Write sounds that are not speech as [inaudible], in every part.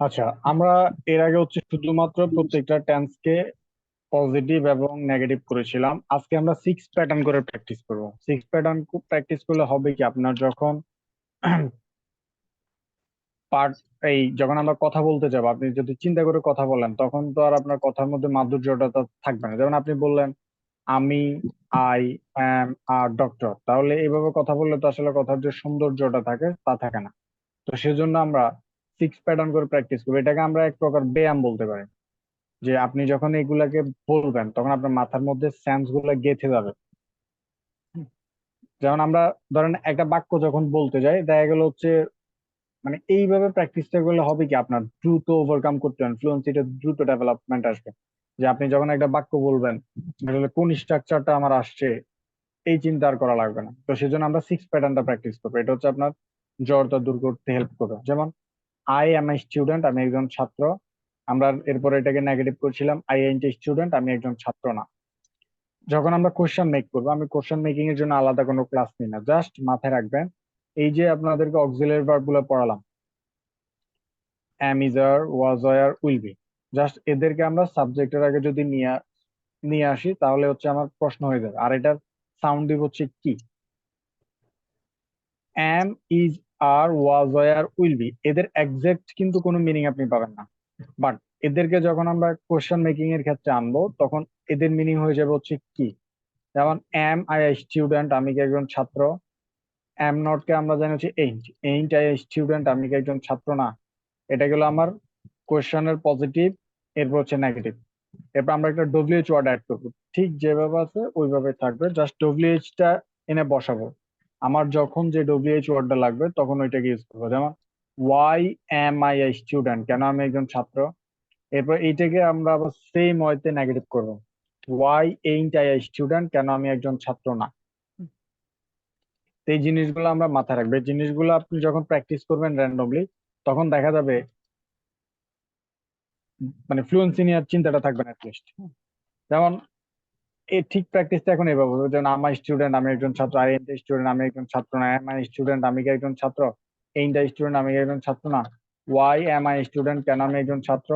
আচ্ছা আমরা এর আগে হচ্ছে শুধুমাত্র প্রত্যেকটা টেন্সকে পজিটিভ এবং নেগেটিভ করেছিলাম। আজকে আমরা সিক্স প্যাটার্ন করে প্র্যাকটিস করব। সিক্স প্যাটার্ন প্র্যাকটিস করলে হবে কি? আপনার যখন [clears throat] পার্ট এই যখন আমরা কথা বলতে যাব, আপনি যদি চিন্তা করে কথা বলেন, তখন তো আর আপনার কথার মধ্যে মাধুর্যটা থাকবে না। যেমন আপনি বললেন, আমি আই অ্যাম আর ডক্টর তাহলে এইভাবে কথা বললে তো আসলে কথার যে সৌন্দর্যটা থাকে, তা থাকে না। তো সেজন্য আমরা সিক্স প্যাটার্ন করে প্র্যাকটিস করব। এটাকে আমরা এক প্রকার ব্যায়াম বলতে পারি। যে আপনি যখন এগুলাকে বলবেন, তখন আপনার মাথার মধ্যে সেন্সগুলো গেঁথে যাবে। যেমন আমরা ধরেন একটা বাক্য যখন বলতে যাই, দেখা গেল হচ্ছে মানে এইভাবে প্র্যাকটিসটা করলে হবে কি? আপনার দ্রুত ওভারকাম করতে হবে। ফ্লুয়েন্সিটা দ্রুত ডেভেলপমেন্ট আসবে। যে আপনি যখন একটা বাক্য বলবেন আসলে কোন স্ট্রাকচারটা আমার আসছে? এই চিন্তা আর করা লাগবে না। তো সেজন্য আমরা সিক্স প্যাটার্নটা প্র্যাকটিস করব। এটা হচ্ছে আপনার জ্বরটা দূর করতে হেল্প করবে। যেমন আই এম আই স্টুডেন্ট আমি একজন ছাত্র। আমরা এরপর এটাকে নেগেটিভ করছিলাম আই এন টি স্টুডেন্ট আমি একজন ছাত্র না। যখন আমরা কোশ্চেন মেক করব, আমি কোশ্চেন মেকিং এর জন্য আলাদা কোনো ক্লাস নিই না। জাস্ট মাথায় রাখবেন, এই যে আপনাদেরকে অক্সিলারি ভার্বগুলো পড়ালাম am is are was were will be just এদেরকে আমরা সাবজেক্টের আগে যদি নিয়ে নিয়ে আসি, তাহলে হচ্ছে আমার প্রশ্ন হয়ে যাবে। আর এটার সাউন্ড দিব হচ্ছে কি? Am is are was were will be. এদের এক্সাক্ট কিন্তু কোনো মিনিং আপনি পাবেন না। বাট এদেরকে যখন আমরা কোশ্চেন মেকিং এর ক্ষেত্রে আনব, তখন এদের মিনিং হয়ে যাবে হচ্ছে কি? যেমন এম আই স্টুডেন্ট আমি কি একজন ছাত্র? এম নট কে আমরা জানি হচ্ছে এইট এইট আই স্টুডেন্ট আমি কি একজন ছাত্র? না। এটা গেল আমার কোয়েশ্চেনের পজিটিভ এরপর হচ্ছে নেগেটিভ এরপর আমরা একটা ডব্লিউএইচ ওয়ার্ড অ্যাড করব। ঠিক যেভাবে আছে, ওইভাবে থাকবে। জাস্ট ডব্লিউএইচ টা এনে বসাবো। আমার যখন যে ডব্লিউএইচ ওয়ার্ডটা লাগবে, তখন ওইটাকে ইউজ করব। যেমন why am I I student কেন আমি একজন ছাত্র? এরপর এইটাকে আমরা আবার সেম ওয়েতে নেগেটিভ করব। Why ain't I I student কেন আমি একজন ছাত্র না? এই জিনিসগুলো আমরা মাথায় রাখব। জিনিসগুলো আপনি যখন প্র্যাকটিস করবেন র্যান্ডমলি তখন দেখা যাবে মানে ফ্লুয়েন্সি নিয়ে চিন্তাটা থাকবে না অ্যাটলিস্ট যেমন এই ঠিক প্র্যাকটিসটা এখন এভাবে যেমন আমার স্টুডেন্ট আমি একজন ছাত্র আই এনটা স্টুডেন্ট আমি একজন ছাত্র না। এম আই স্টুডেন্ট আমি কি একজন ছাত্র? এইটা স্টুডেন্ট আমি একজন ছাত্র না? ওয়াই এম আই স্টুডেন্ট কেন আমি একজন ছাত্র?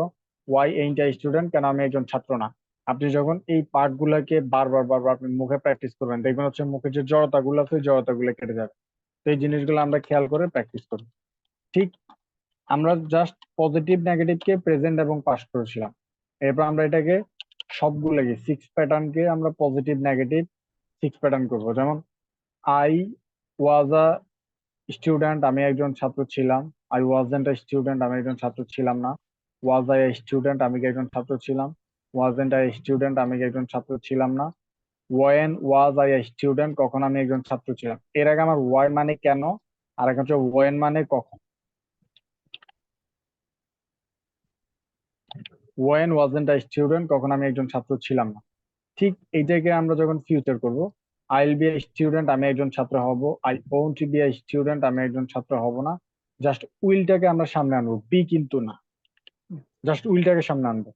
ওয়াই এইটা স্টুডেন্ট কেন আমি একজন ছাত্র না? আপনি যখন এই পার্ট গুলাকে বারবার বারবার আপনি মুখে প্র্যাকটিস করবেন, দেখবেন হচ্ছে মুখের যে জড়তা গুলো আছে জড়তা গুলো কেটে যাবে। তো এই জিনিসগুলো আমরা খেয়াল করে প্র্যাকটিস করি ঠিক আমরা জাস্ট পজিটিভ নেগেটিভকে প্রেজেন্ট এবং পাস করেছিলাম। এরপর আমরা এটাকে সবগুলোকে সিক্স প্যাটার্নকে আমরা পজিটিভ নেগেটিভ সিক্স প্যাটার্ন করব। যেমন আই ওয়াজ আ স্টুডেন্ট আমি একজন ছাত্র ছিলাম। আই ওয়াজেন্ট আ স্টুডেন্ট আমি একজন ছাত্র ছিলাম না। ওয়াজ আই স্টুডেন্ট আমি একজন ছাত্র ছিলাম। ওয়াজ ওয়াজেন্ট আই স্টুডেন্ট আমি একজন ছাত্র ছিলাম না। ওয়েন ওয়াজ আই স্টুডেন্ট কখন আমি একজন ছাত্র ছিলাম? এর আগে আমার ওয়াই মানে কেন? আর এখন হচ্ছে ওয়েন মানে কখন? ওয়েন ওয়াজেন্ট আই স্টুডেন্ট কখন আমি একজন ছাত্র ছিলাম না। ঠিক এইটাকে আমরা যখন ফিউচার করব I will be a student আমি একজন ছাত্র হব। I won't be a student আমি একজন ছাত্র হব না। জাস্ট উইলটাকে আমরা সামনে আনব বি কিন্তু না। জাস্ট উইলটাকে সামনে আনব।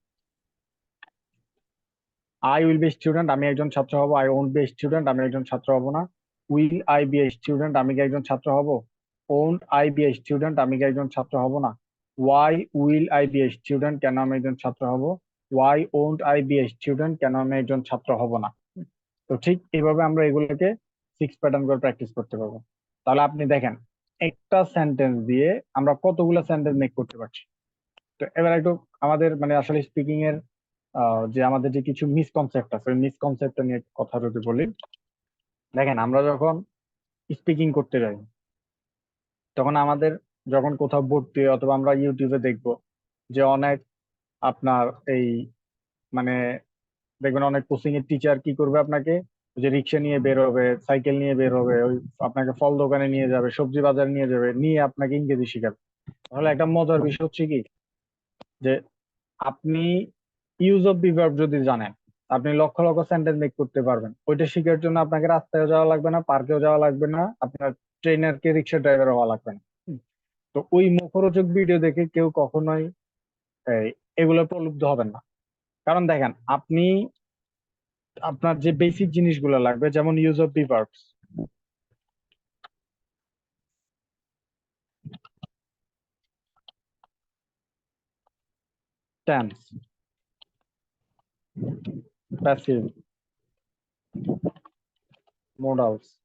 আই উইল বি স্টুডেন্ট আমি একজন ছাত্র হব। আই ওন্ট বি স্টুডেন্ট আমি একজন ছাত্র হব না। উইল আই বি স্টুডেন্ট আমি কি একজন ছাত্র হব? ওন্ট আই বি স্টুডেন্ট আমি কি একজন ছাত্র হব না? Why will I be student কেন আমি একজন ছাত্র হব? Why won't I be student কেন আমি একজন ছাত্র হব না? তো ঠিক এইভাবে আমরা এগুলোকে সিক্স প্যাটার্ন করে প্র্যাকটিস করতে পারব। তাহলে আপনি দেখেন, একটা সেন্টেন্স দিয়ে আমরা কতগুলো সেন্টেন্স মেক করতে পারছি। তো এবার একটু আমাদের মানে আসলে স্পিকিং এর যে আমাদের যে কিছু মিসকনসেপ্ট আছে মিসকনসেপ্ট নিয়ে কথা যদি বলি। দেখেন, আমরা যখন স্পিকিং করতে যাই, তখন আমাদের যখন কোথাও ভর্তি অথবা আমরা ইউটিউবে দেখব যে অনেক আপনার এই মানে দেখবেন অনেক কোচিং এর টিচার কি করবে আপনাকে? যে রিক্সা নিয়ে বের হবে সাইকেল নিয়ে বের হবে, ওই আপনাকে ফল দোকানে নিয়ে যাবে, সবজি বাজারে নিয়ে যাবে, নিয়ে আপনাকে ইংরেজি শিখাবে। তাহলে একটা মজার বিষয় হচ্ছে কি? যে আপনি ইউজ অফ বিভার্ব যদি জানেন, আপনি লক্ষ লক্ষ সেন্টেন্স মেক করতে পারবেন। ওইটা শেখার জন্য আপনাকে রাস্তায় যাওয়া লাগবে না পার্কেও যাওয়া লাগবে না, আপনার ট্রেনার কে রিক্সা ড্রাইভার হওয়া লাগবে না। তো ওই মুখরোচক ভিডিও দেখে কেউ কখনোই এগুলো প্রলুব্ধ হবেন না। কারণ দেখেন, আপনি, আপনার যে বেসিক জিনিসগুলো লাগবে, যেমন use of be verbs passive modals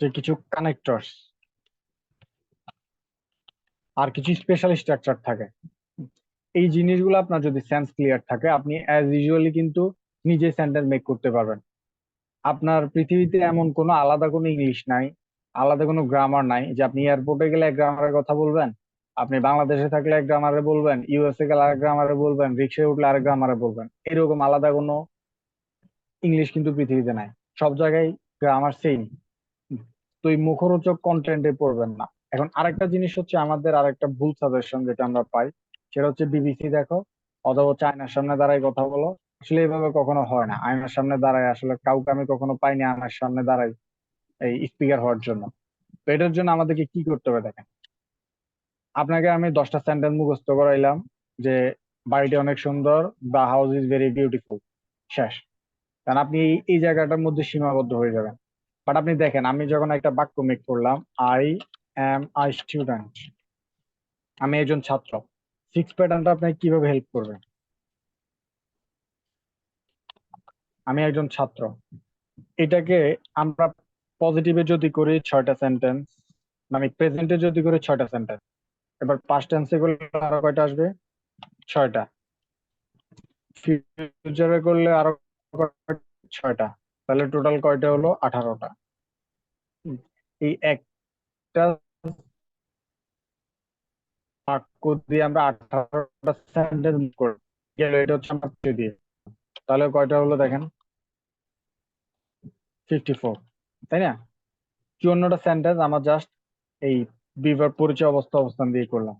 যে কিছু কানেক্টরস আর কিছু স্পেশাল স্ট্রাকচার থাকে। এই জিনিসগুলো আপনার যদি সেন্স ক্লিয়ার থাকে, আপনি অ্যাজ ইউজুয়ালি কিন্তু নিজে সেন্টেন্স মেক করতে পারবেন। আপনার পৃথিবীতে এমন কোনো আলাদা কোনো ইংলিশ নাই, আলাদা কোনো গ্রামার নাই, যে আপনি এয়ারপোর্টে গেলে এক গ্রামারের কথা বলবেন, আপনি বাংলাদেশে থাকলে এক গ্রামারে বলবেন ইউএসএ গেলে আরেক গ্রামারে বলবেন রিক্সায় উঠলে আরেক গ্রামারে বলবেন, এরকম আলাদা কোনো ইংলিশ কিন্তু পৃথিবীতে নাই। সব জায়গায় গ্রামার সেম তো এই মুখরোচক কন্টেন্টে পড়বেন না। এখন আরেকটা জিনিস হচ্ছে আমাদের আরেকটা ভুল সাজেশন যেটা আমরা পাই, সেটা হচ্ছে বিবিসি দেখো, অথবা চায়নার সামনে দাঁড়ায় কথা বলো। আসলে এইভাবে কখনো হয় না। আয়নার সামনে দাঁড়ায় আসলে কাউকে আমি কখনো পাইনি আয়নার সামনে দাঁড়াই এই স্পিকার হওয়ার জন্য। তো এটার জন্য আমাদেরকে কি করতে হবে দেখেন। আপনাকে আমি দশটা সেন্টেন্স মুখস্থ করাইলাম যে বাড়িটি অনেক সুন্দর the house is very beautiful শেষ। কারণ আপনি এই জায়গাটার মধ্যে সীমাবদ্ধ হয়ে যাবেন। বাট আপনি দেখেন, আমি যখন একটা বাক্য মেক করলাম আই এম আই স্টুডেন্ট আমি একজন ছাত্র। সিক্স প্যাটার্নটা আপনাকে কীভাবে হেল্প করবে আমি একজন ছাত্র। এটাকে আমরা পজিটিভে যদি করি, ছয়টা সেন্টেন্স মানে প্রেজেন্টে যদি করি, ছয়টা সেন্টেন্স এবার পাস্ট টেন্সে করলে আরও কয়টা আসবে? ছয়টা। ফিউচারে করলে আরও ছয়টা। তাহলে টোটাল কয়টা হলো? আঠারোটা। এই একটা বাক্য দিয়ে আমরা আঠারোটা সেন্টেন্স করি গেল, এটা হচ্ছে আমার দিয়ে। তাহলে কয়টা হলো দেখেন? ফিফটি ফোর তাই না? চুয়ান্নটা সেন্টেন্স আমার জাস্ট এই বিভার পরিচয় অবস্থা অবস্থান দিয়ে করলাম।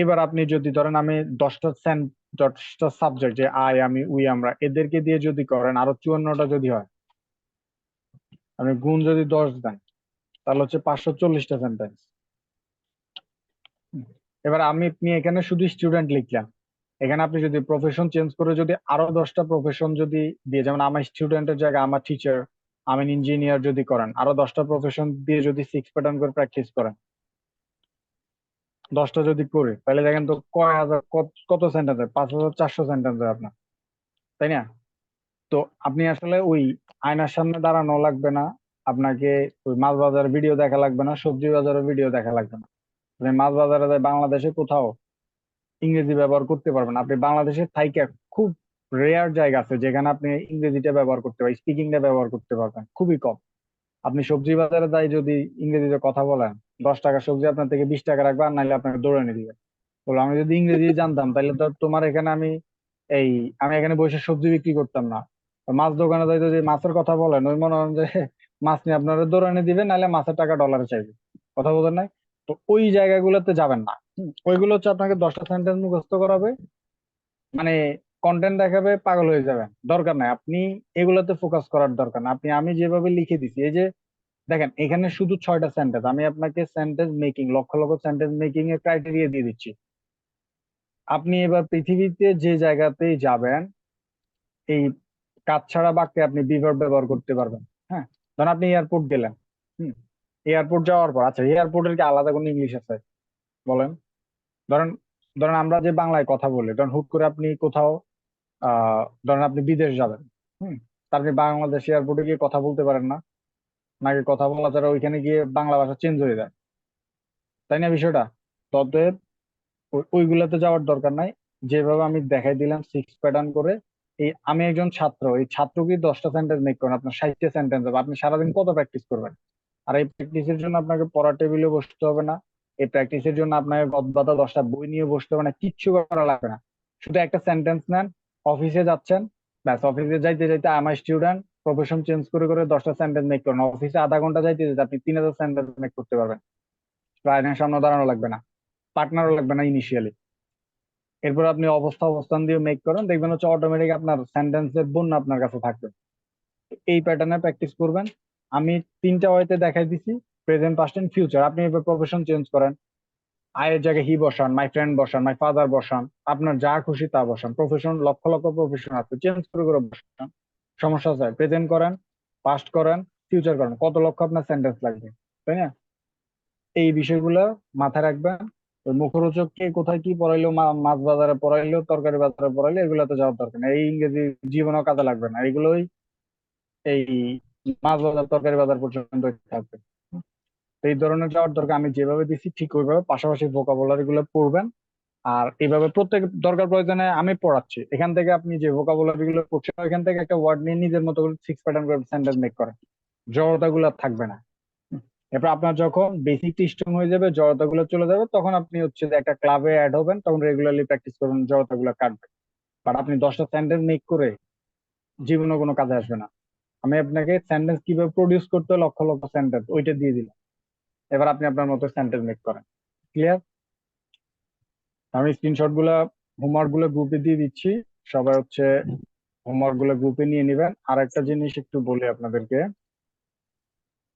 এবার আপনি যদি ধরেন আমি দশটা সেন্ট দশটা সাবজেক্ট যে আই আমি উই আমরা, এদেরকে দিয়ে যদি করেন, আরও চুয়ান্নটা যদি হয়, আমি গুণ যদি দশ দেন, তাহলে হচ্ছে পাঁচশো চল্লিশটা সেন্টেন্স এবার আমি, আপনি এখানে শুধু স্টুডেন্ট লিখলাম এখানে আপনি যদি প্রফেশন চেঞ্জ করে যদি আরও দশটা প্রফেশন যদি দিয়ে, যেমন আমার স্টুডেন্টের জায়গায় আমার টিচার আমি ইঞ্জিনিয়ার যদি করেন, আরও দশটা প্রফেশন দিয়ে যদি সিক্স প্যাটার্ন করে প্র্যাকটিস করেন দশটা যদি করে, তাহলে দেখেন তো কয় হাজার, কত- সেন্টেন্স হয় পাঁচ হাজার চারশো সেন্টেন্স হয় আপনার, তাই না? তো আপনি আসলে ওই আয়নার সামনে দাঁড়ানো লাগবে না, আপনাকে ওই মাছ বাজারের ভিডিও দেখা লাগবে না, সবজি বাজারের ভিডিও দেখা লাগবে না। আপনি মাছ বাজারে যায় বাংলাদেশে কোথাও ইংরেজি ব্যবহার করতে পারবেন আপনি বাংলাদেশের থাইকে খুব রেয়ার জায়গা আছে যেখানে আপনি ইংরেজিটা ব্যবহার করতে পারবেন স্পিকিংটা ব্যবহার করতে পারবেন, খুবই কম। আপনি সবজি বাজারে যাই যদি ইংরেজিতে কথা বলেন, দশ টাকা সবজি আপনার থেকে বিশ টাকা রাখবে, আর নাহলে আপনাকে দৌড়ে নিয়ে দিবে। বলো, আমি যদি ইংরেজি জানতাম, তাহলে তো তোমার এখানে আমি এই, আমি এখানে বসে সবজি বিক্রি করতাম না। মাছ দোকানে যাই যদি মাছের কথা বলেন, ওই মনে হয় যে মাছ নিয়ে আপনারা দৌড়ানি দিবে নাহলে মাছের টাকা ডলারে চাইবে। কথা বলেন নাই? তো ওই জায়গাগুলোতে যাবেন না। ওইগুলো হচ্ছে আপনাকে দশটা সেন্টেন্স মুখস্থ করাবে। মানে কন্টেন্ট দেখাবে, পাগল হয়ে যাবেন দরকার নাই। আপনি এগুলোতে ফোকাস করার দরকার না আপনি, আমি যেভাবে লিখে দিছি, এই যে দেখেন, এখানে শুধু ছয়টা সেন্টেন্স আমি আপনাকে sentence making lakh lakh sentence making এর ক্রাইটেরিয়া দিয়ে দিচ্ছি। আপনি এবার পৃথিবীতে যে জায়গাতেই যাবেন, এই কাজ ছাড়া বাক্যে আপনি বিভার ব্যবহার করতে পারবেন। হ্যাঁ? ধরেন আপনি এয়ারপোর্ট গেলেন, হুম? এয়ারপোর্ট যাওয়ার পর আচ্ছা এয়ারপোর্টের কি আলাদা কোনো ইংলিশ আছে? বলেন। ধরেন ধরেন আমরা যে বাংলায় কথা বলি, ধরেন হুট করে আপনি কোথাও ধরেন আপনি বিদেশ যাবেন, হুম? আপনি বাংলাদেশ এয়ারপোর্টে গিয়ে কথা বলতে পারেন না। নাকি কথা বলা ছাড়া ওইখানে গিয়ে বাংলা ভাষা চেঞ্জ হয়ে যায়। তাই না বিষয়টা? ততএব ওই- ওইগুলোতে যাওয়ার দরকার নাই। যেভাবে আমি দেখাই দিলাম সিক্স প্যাটার্ন করে, এই আমি একজন ছাত্র, এই ছাত্রকে দশটা সেন্টেন্স মেক করেন আপনার ষাটটা সেন্টেন্স হবে। আপনি সারাদিন কত প্র্যাকটিস করবেন? আর এই প্র্যাকটিসের জন্য আপনাকে পড়ার টেবিলে বসতে হবে না। এই প্র্যাকটিসের জন্য আপনাকে গদবাদা দশটা বই নিয়ে বসতে হবে না। কিচ্ছু করা লাগবে না। শুধু একটা সেন্টেন্স নেন অফিসে যাচ্ছেন, ব্যাস অফিসে যাইতে যাইতে আমার স্টুডেন্ট প্রফেশন চেঞ্জ করে করে দশটা সেন্টেন্স মেক করেন। অফিসে আধা ঘণ্টা যাইতে যেতে আপনি তিন হাজার সেন্টেন্স মেক করতে পারবেন। ক্লায়েন্টের সামনে দাঁড়ানো লাগবে না পার্টনারও লাগবে না ইনিশিয়ালি এরপর আপনি অবস্থা অবস্থান দিয়ে মেক করেন, দেখবেন হচ্ছে অটোমেটিক আপনার সেন্টেন্সের বন্যা আপনার কাছে থাকবে। এই প্যাটার্নে প্র্যাকটিস করবেন। আমি তিনটা ওয়েতে দেখাই দিছি প্রেজেন্ট পাস্ট এন্ড ফিউচার আপনি এবার প্রফেশন চেঞ্জ করেন। আয়ের জায়গায় হি বসান মাই ফ্রেন্ড বসান মাই ফাদার বসান, আপনার যা খুশি তা বসান প্রফেশন লক্ষ লক্ষ প্রফেশন আছে চেঞ্জ করে করে বসান। সমস্যা আছে প্রেজেন্ট করেন পাস্ট করেন ফিউচার করেন, কত লক্ষ আপনার সেন্টেন্স লাগবে, তাই না? এই বিষয়গুলো মাথায় রাখবেন মুখরোচক কে কোথায় কি পড়াইলো মাছ বাজারে পড়াইলো, তরকারি বাজারে পড়াইলো এগুলো তো যাওয়ার দরকার নেই, এই ইংরেজি জীবনেও কাজে লাগবে না, এগুলোই এই মাছ বাজার, তরকারি বাজার পর্যন্ত থাকবে। এই ধরনের যাওয়ার দরকার আমি যেভাবে দিছি ঠিক ওইভাবে, পাশাপাশি ভোকাবুলারি গুলো পড়বেন। আর এইভাবে প্রত্যেক দরকার প্রয়োজনে আমি পড়াচ্ছি। এখান থেকে আপনি যে ভোকাবুলারি গুলো পড়ছেন এখান থেকে একটা ওয়ার্ড নিয়ে নিজের মতো সিক্স প্যাটার্ন করে সেন্টেন্স মেক করেন। জড়তা গুলো থাকবে না। এরপর আপনার যখন বেসিক স্ট্রং হয়ে যাবে জড়তা গুলো চলে যাবে, তখন আপনি হচ্ছে একটা ক্লাবে অ্যাড হবেন, তখন রেগুলারলি প্র্যাকটিস করবেন জড়তা গুলো কাটবে। বাট আপনি দশটা সেন্টেন্স মেক করে জীবনে কোনো কাজে আসবে না। আমি আপনাকে সেন্টেন্স কীভাবে প্রডিউস করতে লক্ষ লক্ষ সেন্টেন্স ওইটা দিয়ে দিলাম। এবার আপনি আপনার মতো সেন্টেন্স মেক করেন। ক্লিয়ার আমি স্ক্রিনশটগুলা হোমওয়ার্কগুলো গ্রুপে দিয়ে দিচ্ছি। সবাই হচ্ছে হোমওয়ার্কগুলো গ্রুপে নিয়ে নেবেন। আর একটা জিনিস একটু বলি আপনাদেরকে।